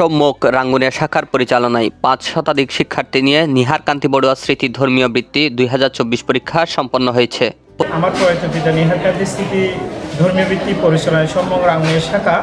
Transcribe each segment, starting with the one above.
সম্মুখ রাঙ্গুনিয়া শাখার পরিচালনায় পাঁচ শতাধিক শিক্ষার্থী নিয়ে নিহার কান্তি বড়ুয়া স্মৃতি ধর্মীয় বৃত্তি দুই হাজার চব্বিশ পরীক্ষা সম্পন্ন হয়েছে। আমার প্রয়াত নিহার কান্তি স্মৃতি ধর্মীয় বৃত্তি পরিচালনায় সম্মুখ রাঙ্গুনিয়া শাখা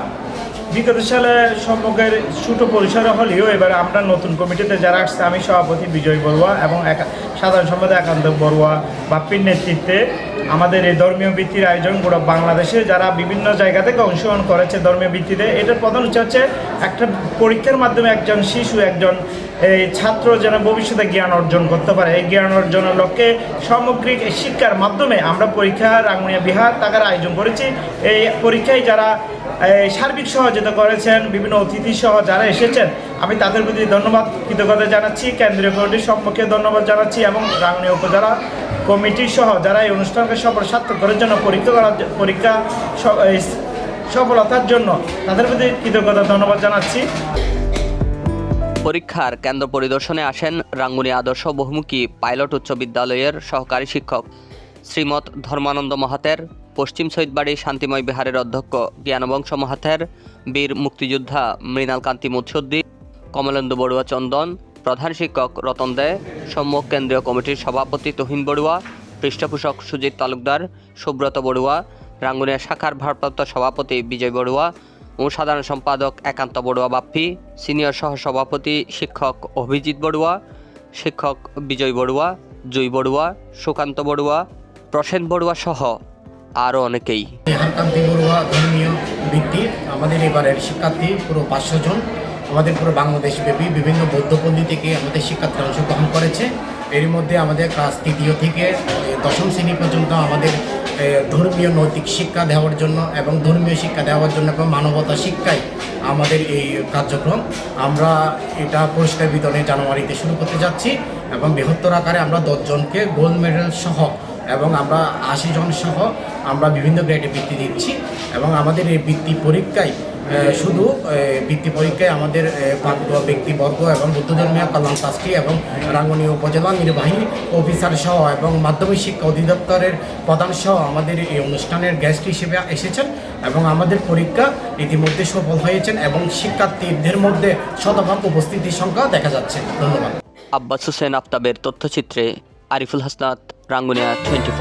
বিগত সালে সম্যকের ছোট পরিসরে হলেও এবার আমরা নতুন কমিটিতে যারা আসছে, আমি সভাপতি বিজয় বড়ুয়া এবং একা- সাধারণ সম্পাদক একান্ত বড়ুয়া বাপ্পির নেতৃত্বে আমাদের এই ধর্মীয় ভিত্তির আয়োজন গোটা বাংলাদেশে যারা বিভিন্ন জায়গা থেকে অংশগ্রহণ করেছে ধর্মীয় ভিত্তিতে, এটার প্রধান উদ্দেশ্য হচ্ছে একটা পরীক্ষার মাধ্যমে একজন শিশু, একজন এই ছাত্র যেন ভবিষ্যতে জ্ঞান অর্জন করতে পারে। এই জ্ঞান অর্জনের লক্ষ্যে সামগ্রিক শিক্ষার মাধ্যমে আমরা পরীক্ষা, রাঙ্গুনিয়া বিহার তাকার আয়োজন করেছি। এই পরীক্ষায় যারা সার্বিক সহযোগিতা করেছেন বিভিন্ন অতিথি সহ যারা এসেছেন, আমি তাদের প্রতি ধন্যবাদ কৃতজ্ঞতা জানাচ্ছি। কেন্দ্রীয় কমিটির সম্পর্কে ধন্যবাদ জানাচ্ছি এবং রাঙ্গুনিয়া উপজেলা কমিটি সহ যারা এই অনুষ্ঠানকে সফল সার্থক করার জন্য পরীক্ষা করার পরীক্ষা সফলতার জন্য তাদের প্রতি কৃতজ্ঞতা ধন্যবাদ জানাচ্ছি। পরীক্ষার কেন্দ্র পরিদর্শনে আসেন রাঙ্গুনিয়া আদর্শ বহুমুখী পাইলট উচ্চ বিদ্যালয়ের সহকারী শিক্ষক শ্রীমৎ ধর্মানন্দ মহাতের পশ্চিম শহীদবাড়ি শান্তিময় বিহারের অধ্যক্ষ জ্ঞানবংশ মহাতের বীর মুক্তিযোদ্ধা মৃণাল কান্তি মুৎসদ্দি, কমলেন্দু বড়ুয়া চন্দন, প্রধান শিক্ষক রতন দে, সম্মুখ কেন্দ্রীয় কমিটির সভাপতি তহিন বড়ুয়া, পৃষ্ঠপোষক সুজিত তালুকদার, সুব্রত বড়ুয়া, রাঙ্গুনিয়া শাখার ভারপ্রাপ্ত সভাপতি বিজয় বড়ুয়া ও সাধারণ সম্পাদক একান্ত বড়ুয়া বাপ্পি, সিনিয়র সহ সভাপতি শিক্ষক অভিজিৎ বড়ুয়া, শিক্ষক বিজয় বড়ুয়া, জুই বড়ুয়া, সুকান্ত বড়ুয়া, প্রসেন বড়ুয়া সহ আরও অনেকেই। হারকান্তি বড়ুয়া ধর্মীয় ভিত্তির আমাদের এবারের শিক্ষার্থী পুরো পাঁচশো জন, আমাদের পুরো বাংলাদেশ ব্যাপী বিভিন্ন বৌদ্ধপল্লী থেকে আমাদের শিক্ষার্থীরা অংশগ্রহণ করেছে। এর মধ্যে আমাদের ক্লাস তৃতীয় থেকে দশম শ্রেণি পর্যন্ত আমাদের ধর্মীয় নৈতিক শিক্ষা দেওয়ার জন্য এবং ধর্মীয় শিক্ষা দেওয়ার জন্য এবং মানবতা শিক্ষায় আমাদের এই কার্যক্রম। আমরা এটা পুরস্কার বিতরণে জানুয়ারিতে শুরু করতে যাচ্ছি এবং বৃহত্তর আকারে আমরা দশজনকে গোল্ড মেডেল সহ এবং আমরা আশি জন সহ আমরা বিভিন্ন গ্রেডে বৃত্তি দিচ্ছি এবং আমাদের এই বৃত্তি পরীক্ষায় শুধু বৃত্তি পরীক্ষায় আমাদের প্রাপ্ত ব্যক্তিবর্গ এবং বুদ্ধ ধর্মীয় কল্যাণ ট্রাস্টি এবং রাঙ্গনীয় উপজেলা নির্বাহী অফিসার সহ এবং মাধ্যমিক শিক্ষা অধিদপ্তরের প্রধান সহ আমাদের এই অনুষ্ঠানের গেস্ট হিসেবে এসেছেন এবং আমাদের পরীক্ষা ইতিমধ্যে সফল হয়েছেন এবং শিক্ষার্থীদের মধ্যে শতভাগ উপস্থিতির সংখ্যা দেখা যাচ্ছে। ধন্যবাদ। আব্বাস হোসেন আফতাবের তথ্যচিত্রে আরিফুল হাসনাত। রাঙ্গুনিয়া টোয়েন্টি